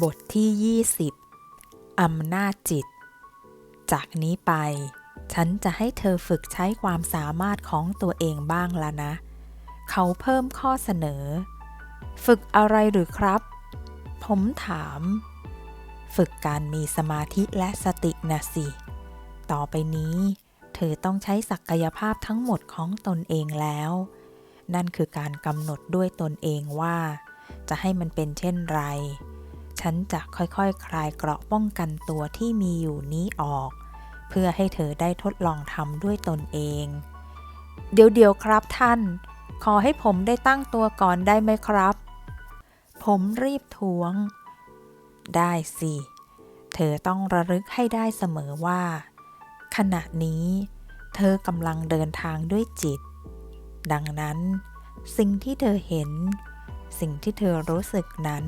บทที่ 20 อำนาจจิต จากนี้ไป ฉันจะให้เธอฝึกใช้ความสามารถของตัวเองบ้างละนะ เขาเพิ่มข้อเสนอ ฝึกอะไรหรือครับ ผมถาม ฝึกการมีสมาธิและสตินะสิ ต่อไปนี้ เธอต้องใช้ศักยภาพทั้งหมดของตนเองแล้ว นั่นคือการกำหนดด้วยตนเองว่า จะให้มันเป็นเช่นไร ฉันจะค่อยๆคคลายเกราะป้องกันตัวที่มีอยู่นี้ออก เพื่อให้เธอได้ทดลองทำด้วยตนเอง เดี๋ยวเดี๋ยวครับท่าน ขอให้ผมได้ตั้งตัวก่อนได้ไหมครับ ผมรีบท้วง ได้สิ เธอต้องระลึกให้ได้เสมอว่า ขณะนี้ เธอกำลังเดินทางด้วยจิต ดังนั้น สิ่งที่เธอเห็น สิ่งที่เธอรู้สึกนั้น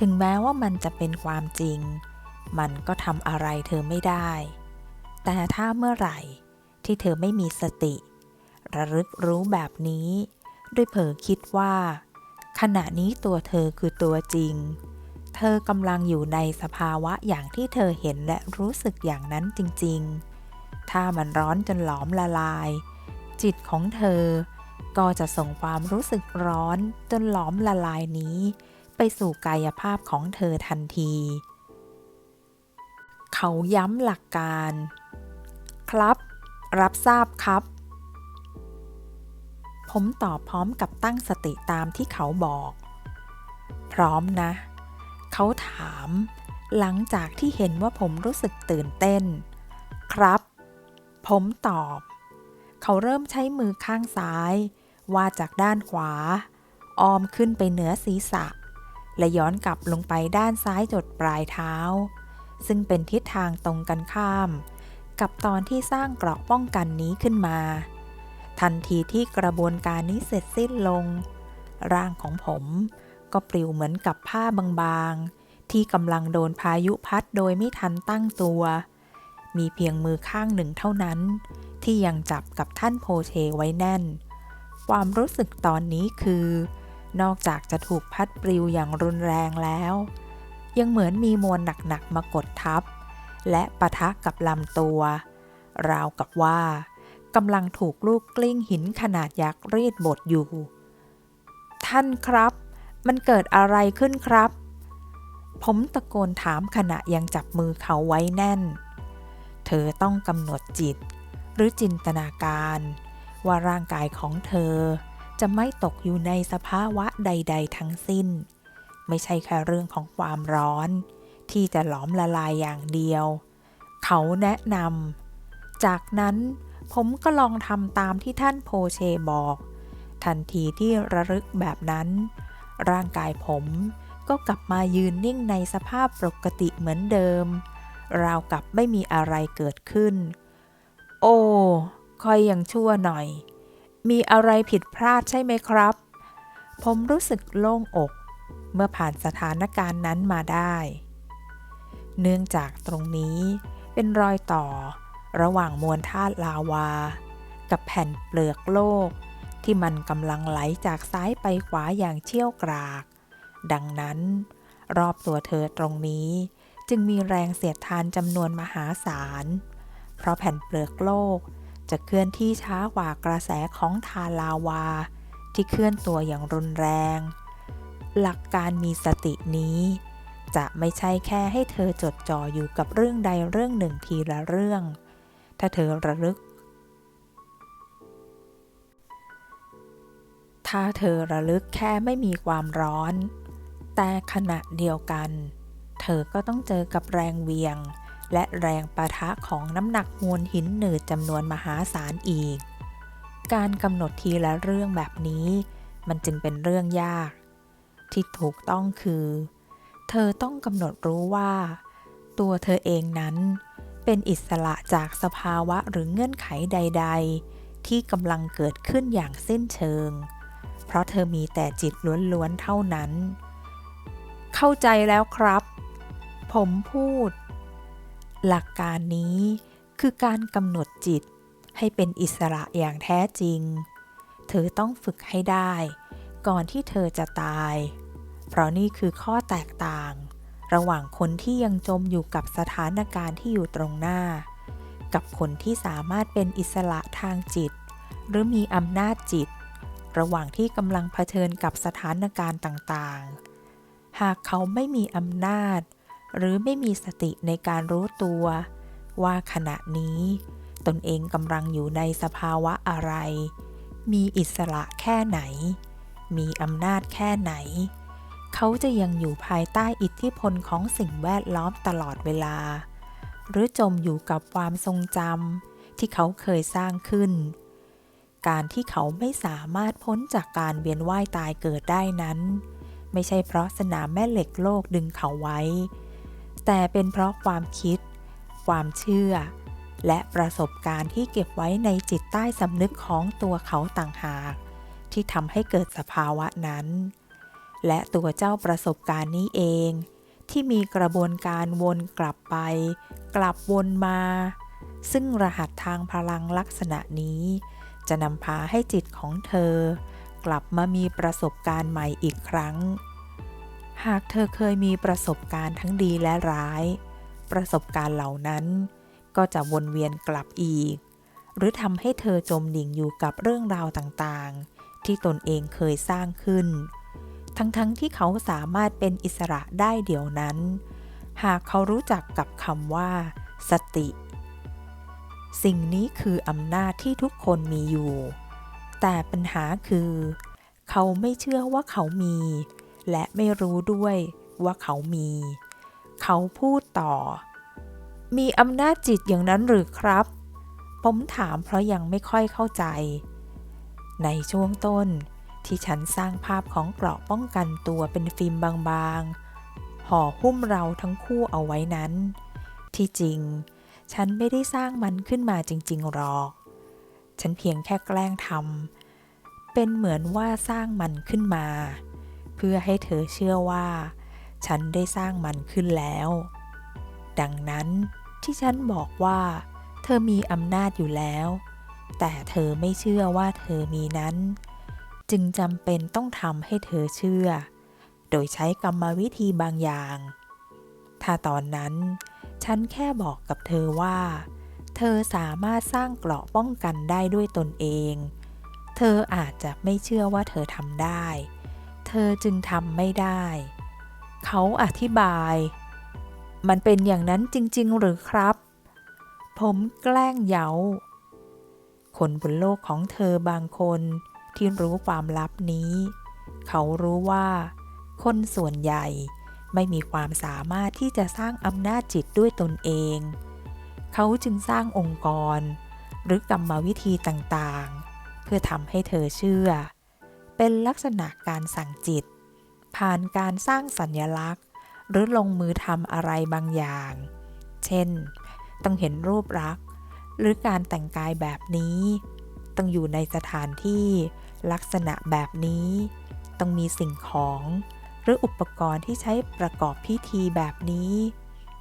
ถึงแม้ว่ามันจะเป็นความจริง มันก็ทำอะไรเธอไม่ได้ แต่ถ้าเมื่อไหร่ที่เธอไม่มีสติ ระลึกรู้แบบนี้ ด้วยเผลอคิดว่า ขณะนี้ตัวเธอคือตัวจริง เธอกำลังอยู่ในสภาวะอย่างที่เธอเห็นและรู้สึกอย่างนั้นจริง ๆ ถ้ามันร้อนจนหลอมละลาย จิตของเธอก็จะส่งความรู้สึกร้อนจนหลอมละลายนี้ ไปสู่กายภาพของเธอทันที เขาย้ำหลักการ ครับ รับทราบครับ ผมตอบพร้อมกับตั้งสติตามที่เขาบอก พร้อมนะ เขาถาม หลังจากที่เห็นว่าผมรู้สึกตื่นเต้น ครับ ผมตอบ เขาเริ่มใช้มือข้างซ้ายวาดจากด้านขวาออมขึ้นไปเหนือศีรษะ และย้อนกลับลงไปด้านซ้ายจดปลายเท้า ซึ่งเป็นทิศทางตรงกันข้าม กับตอนที่สร้างเกราะป้องกันนี้ขึ้นมา ทันทีที่กระบวนการนี้เสร็จสิ้นลง ร่างของผมก็ปลิวเหมือนกับผ้าบางๆ ที่กำลังโดนพายุพัดโดยไม่ทันตั้งตัว มีเพียงมือข้างหนึ่งเท่านั้น ที่ยังจับกับท่านโพเชไว้แน่น ความรู้สึกตอนนี้คือ นอกจากจะถูกพัดปลิวอย่างรุนแรงแล้ว ยังเหมือนมีมวลหนักๆมากดทับ และปะทะกับลำตัว ราวกับว่ากำลังถูกลูกกลิ้งหินขนาดยักษ์รีดบทอยู่ ท่านครับ มันเกิดอะไรขึ้นครับ ผมตะโกนถามขณะยังจับมือเขาไว้แน่น เธอต้องกำหนดจิต หรือจินตนาการ ว่าร่างกายของเธอ จะไม่ตกอยู่ในสภาวะใด ๆ ทั้งสิ้น ไม่ใช่แค่เรื่องของความร้อน ที่จะหลอมละลายอย่างเดียว เขาแนะนำจากนั้นผมก็ลองทำตามที่ท่านโพเชบอก ทันทีที่ระลึกแบบนั้น ร่างกายผมก็กลับมายืนนิ่งในสภาพปกติเหมือนเดิม ราวกับไม่มีอะไรเกิดขึ้น โอ้คอยยังชั่วหน่อย มีอะไรผิดพลาดใช่ไหมครับ ผมรู้สึกโล่งอก เมื่อผ่านสถานการณ์นั้นมาได้ เนื่องจากตรงนี้เป็นรอยต่อระหว่างมวลธาตุลาวา กับแผ่นเปลือกโลก ที่มันกำลังไหลจากซ้ายไปขวาอย่างเชี่ยวกราก ดังนั้น รอบตัวเธอตรงนี้จึงมีแรงเสียดทานจำนวนมหาศาล เพราะแผ่นเปลือกโลก จะเคลื่อนที่ช้ากว่ากระแสของทาลาวา ที่เคลื่อนตัวอย่างรุนแรง หลักการมีสตินี้ จะไม่ใช่แค่ให้เธอจดจ่ออยู่กับเรื่องใดเรื่องหนึ่งทีละเรื่อง ถ้าเธอระลึก ถ้าเธอระลึกแค่ไม่มีความร้อน แต่ขณะเดียวกัน เธอก็ต้องเจอกับแรงเวียง และแรงปะทะของน้ำหนักมวลหินหนืดจำนวนมหาศาลอีก การกำหนดทีละเรื่องแบบนี้ มันจึงเป็นเรื่องยาก ที่ถูกต้องคือ เธอต้องกำหนดรู้ว่า ตัวเธอเองนั้นเป็นอิสระจากสภาวะหรือเงื่อนไขใด ๆ ที่กำลังเกิดขึ้นอย่างสิ้นเชิง เพราะเธอมีแต่จิตล้วนๆเท่านั้น เข้าใจแล้วครับ ผมพูด หลักการนี้คือการกำหนดจิตให้เป็นอิสระอย่างแท้จริง เธอต้องฝึกให้ได้ ก่อนที่เธอจะตาย เพราะนี่คือข้อแตกต่าง ระหว่างคนที่ยังจมอยู่กับสถานการณ์ที่อยู่ตรงหน้า กับคนที่สามารถเป็นอิสระทางจิต หรือมีอำนาจจิต ระหว่างที่กำลังเผชิญกับสถานการณ์ต่างๆ หากเขาไม่มีอำนาจ หรือไม่มีสติในการรู้ตัว ว่าขณะนี้ ตนเองกำลังอยู่ในสภาวะอะไร มีอิสระแค่ไหน มีอำนาจแค่ไหน เขาจะยังอยู่ภายใต้อิทธิพลของสิ่งแวดล้อมตลอดเวลา หรือจมอยู่กับความทรงจำที่เขาเคยสร้างขึ้น การที่เขาไม่สามารถพ้นจากการเวียนว่ายตายเกิดได้นั้นไม่ใช่เพราะสนามแม่เหล็กโลกดึงเขาไว้ แต่เป็นเพราะความคิด ความเชื่อ และประสบการณ์ที่เก็บไว้ในจิตใต้สำนึกของตัวเขาต่างหาก ที่ทำให้เกิดสภาวะนั้น และตัวเจ้าประสบการณ์นี้เอง ที่มีกระบวนการวนกลับไป กลับวนมา ซึ่งรหัสทางพลังลักษณะนี้ จะนำพาให้จิตของเธอ กลับมามีประสบการณ์ใหม่อีกครั้ง หากเธอเคยมีประสบการณ์ทั้งดีและร้าย ประสบการณ์เหล่านั้น ก็จะวนเวียนกลับอีก หรือทำให้เธอจมดิ่งอยู่กับเรื่องราวต่างๆ ที่ตนเองเคยสร้างขึ้น ทั้งๆทที่เขาสามารถเป็นอิสระได้เดี๋ยวนั้น หากเขารู้จักกับคำว่า สติ สิ่งนี้คืออำนาจที่ทุกคนมีอยู่ แต่ปัญหาคือ เขาไม่เชื่อว่าเขามี และไม่รู้ด้วยว่าเขามี เขาพูดต่อ มีอำนาจจิตอย่างนั้นหรือครับ ผมถามเพราะยังไม่ค่อยเข้าใจ ในช่วงต้นที่ฉันสร้างภาพของเกราะป้องกันตัวเป็นฟิล์มบางๆ ห่อหุ้มเราทั้งคู่เอาไว้นั้น ที่จริง ฉันไม่ได้สร้างมันขึ้นมาจริง ๆ หรอก ฉันเพียงแค่แกล้งทำเป็นเหมือนว่าสร้างมันขึ้นมา เพื่อให้เธอเชื่อว่า ฉันได้สร้างมันขึ้นแล้ว ดังนั้นที่ฉันบอกว่า เธอมีอำนาจอยู่แล้ว แต่เธอไม่เชื่อว่าเธอมีนั้น จึงจำเป็นต้องทำให้เธอเชื่อ โดยใช้กรรมวิธีบางอย่าง ถ้าตอนนั้น ฉันแค่บอกกับเธอว่า เธอสามารถสร้างเกราะป้องกันได้ด้วยตนเอง เธออาจจะไม่เชื่อว่าเธอทำได้ อจึงทำไม่ได้ เขาอธิบาย มันเป็นอย่างนั้นจริง ๆ หรือครับ ผมแกล้งเยาคนบนโลกของเธอบางคนที่รู้ความลับนี้ เขารู้ว่า คนส่วนใหญ่ไม่มีความสามารถที่จะสร้างอำนาจจิตด้วยตนเอง เขาจึงสร้างองค์กร หรือกรรมวิธีต่างๆ เพื่อทำให้เธอเชื่อ เป็นลักษณะการสั่งจิต ผ่านการสร้างสัญลักษณ์ หรือลงมือทำอะไรบางอย่าง เช่น ต้องเห็นรูปรักษ์หรือการแต่งกายแบบนี้ ต้องอยู่ในสถานที่ลักษณะแบบนี้ ต้องมีสิ่งของ หรืออุปกรณ์ที่ใช้ประกอบพิธีแบบนี้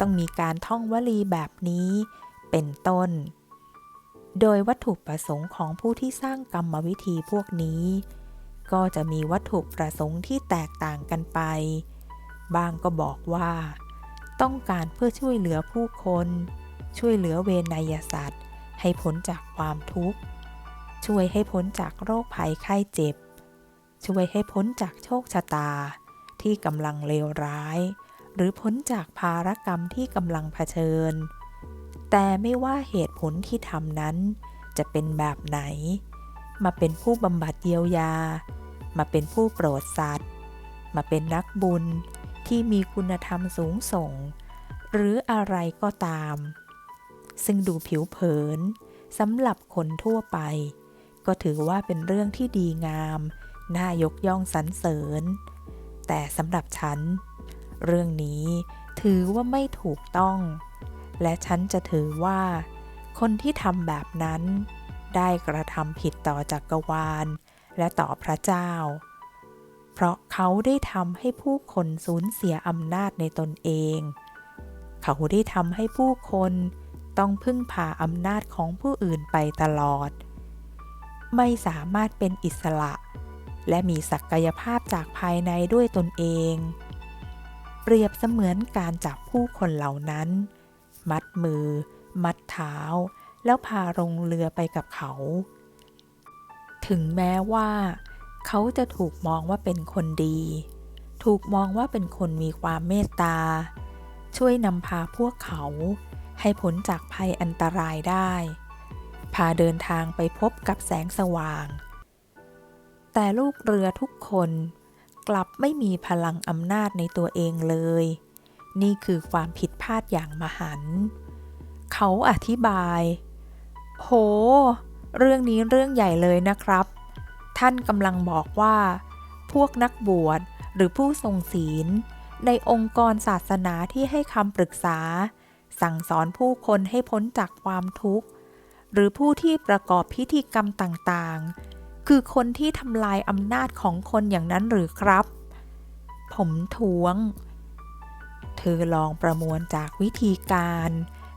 ต้องมีการท่องวลีแบบนี้ เป็นต้นโดยวัตถุประสงค์ของผู้ที่สร้างกรรมวิธีพวกนี้ ก็จะมีวัตถุประสงค์ที่แตกต่างกันไป บางก็บอกว่า ต้องการเพื่อช่วยเหลือผู้คน ช่วยเหลือเวนยสัตว์ ให้พ้นจากความทุกข์ ช่วยให้พ้นจากโรคภัยไข้เจ็บ ช่วยให้พ้นจากโชคชะตา ที่กำลังเลวร้าย หรือพ้นจากภารกรรมที่กำลังเผชิญ แต่ไม่ว่าเหตุผลที่ทำนั้น จะเป็นแบบไหนมาเป็นผู้บำบัดเยียวยา มาเป็นผู้โปรดสัตว์ มาเป็นนักบุญที่มีคุณธรรมสูงส่ง หรืออะไรก็ตาม ซึ่งดูผิวเผินสำหรับคนทั่วไป ก็ถือว่าเป็นเรื่องที่ดีงาม น่ายกย่องสรรเสริญ แต่สำหรับฉัน เรื่องนี้ถือว่าไม่ถูกต้อง และฉันจะถือว่า คนที่ทำแบบนั้น ได้กระทำผิดต่อจักรวาล และต่อพระเจ้า เพราะเขาได้ทำให้ผู้คนสูญเสียอำนาจในตนเอง เขาได้ทำให้ผู้คนต้องพึ่งพาอำนาจของผู้อื่นไปตลอด ไม่สามารถเป็นอิสระ และมีศักยภาพจากภายในด้วยตนเอง เปรียบเสมือนการจับผู้คนเหล่านั้น มัดมือ มัดเท้า แล้วพาลงเรือไปกับเขา ถึงแม้ว่า เขาจะถูกมองว่าเป็นคนดี ถูกมองว่าเป็นคนมีความเมตตา ช่วยนำพาพวกเขาให้พ้นจากภัยอันตรายได้ พาเดินทางไปพบกับแสงสว่าง แต่ลูกเรือทุกคนกลับไม่มีพลังอำนาจในตัวเองเลย นี่คือความผิดพลาดอย่างมหันต์เขาอธิบาย โห เรื่องนี้เรื่องใหญ่เลยนะครับ ท่านกำลังบอกว่า พวกนักบวชหรือผู้ทรงศีล ในองค์กรศาสนาที่ให้คำปรึกษา สั่งสอนผู้คนให้พ้นจากความทุกข์ หรือผู้ที่ประกอบพิธีกรรมต่างๆ คือคนที่ทำลายอำนาจของคนอย่างนั้นหรือครับ ผมทวง เธอลองประมวลจากวิธีการ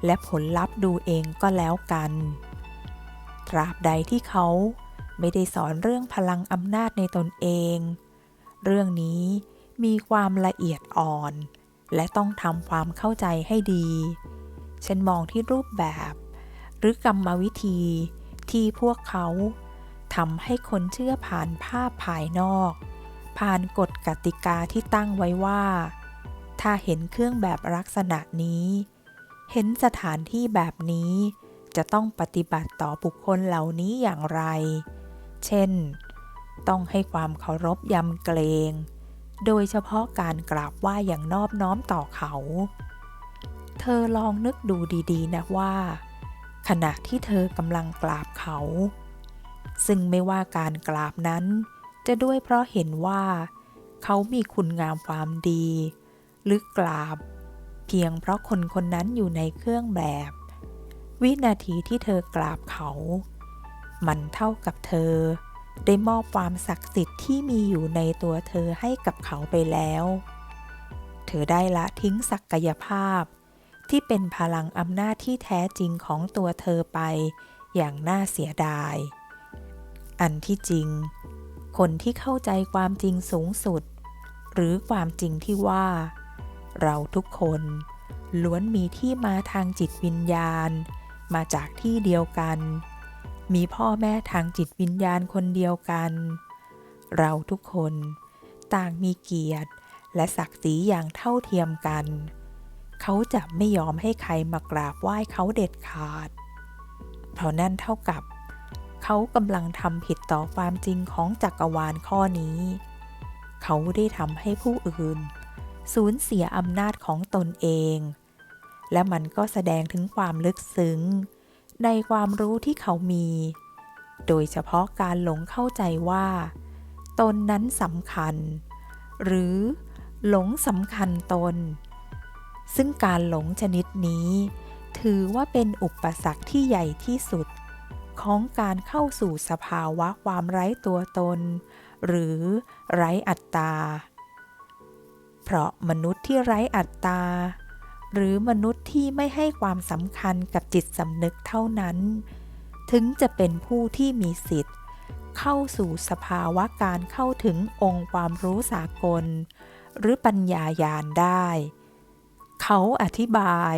และผลลัพธ์ดูเองก็แล้วกัน ตราบใดที่เขาไม่ได้สอนเรื่องพลังอำนาจในตนเอง เรื่องนี้มีความละเอียดอ่อน และต้องทำความเข้าใจให้ดี ฉันมองที่รูปแบบ หรือกรรมวิธีที่พวกเขาทำให้คนเชื่อผ่านภาพภายนอก ผ่านกฎกติกาที่ตั้งไว้ว่า ถ้าเห็นเครื่องแบบลักษณะนี้ เห็นสถานที่แบบนี้ จะต้องปฏิบัติต่อบุคคลเหล่านี้อย่างไร เช่น ต้องให้ความเคารพยำเกรง โดยเฉพาะการกราบไหว้อย่างนอบน้อมต่อเขา เธอลองนึกดูดีๆนะว่า ขณะที่เธอกำลังกราบเขา ซึ่งไม่ว่าการกราบนั้น จะด้วยเพราะเห็นว่า เขามีคุณงามความดี หรือกราบ เพียงเพราะคนคนนั้นอยู่ในเครื่องแบบ วินาทีที่เธอกราบเขา มันเท่ากับเธอ ได้มอบความศักดิ์สิทธิ์ที่มีอยู่ในตัวเธอให้กับเขาไปแล้ว เธอได้ละทิ้งศักยภาพ ที่เป็นพลังอำนาจที่แท้จริงของตัวเธอไป อย่างน่าเสียดาย อันที่จริง คนที่เข้าใจความจริงสูงสุด หรือความจริงที่ว่า เราทุกคนล้วนมีที่มาทางจิตวิญญาณ มาจากที่เดียวกัน มีพ่อแม่ทางจิตวิญญาณคนเดียวกัน เราทุกคนต่างมีเกียรติ และศักดิ์ศรีอย่างเท่าเทียมกัน เขาจะไม่ยอมให้ใครมากราบไหว้เขาเด็ดขาด เพราะนั่นเท่ากับ เขากำลังทำผิดต่อความจริงของจักรวาลข้อนี้ เขาได้ทำให้ผู้อื่น สูญเสียอำนาจของตนเอง และมันก็แสดงถึงความลึกซึ้ง ในความรู้ที่เขามี โดยเฉพาะการหลงเข้าใจว่า ตนนั้นสำคัญ หรือหลงสำคัญตน ซึ่งการหลงชนิดนี้ ถือว่าเป็นอุปสรรคที่ใหญ่ที่สุด ของการเข้าสู่สภาวะความไร้ตัวตน หรือไร้อัตตา เพราะมนุษย์ที่ไร้อัตตา หรือมนุษย์ที่ไม่ให้ความสำคัญกับจิตสำนึกเท่านั้น ถึงจะเป็นผู้ที่มีสิทธิ์ เข้าสู่สภาวะการเข้าถึงองค์ความรู้สากล หรือปัญญายาณได้ เขาอธิบาย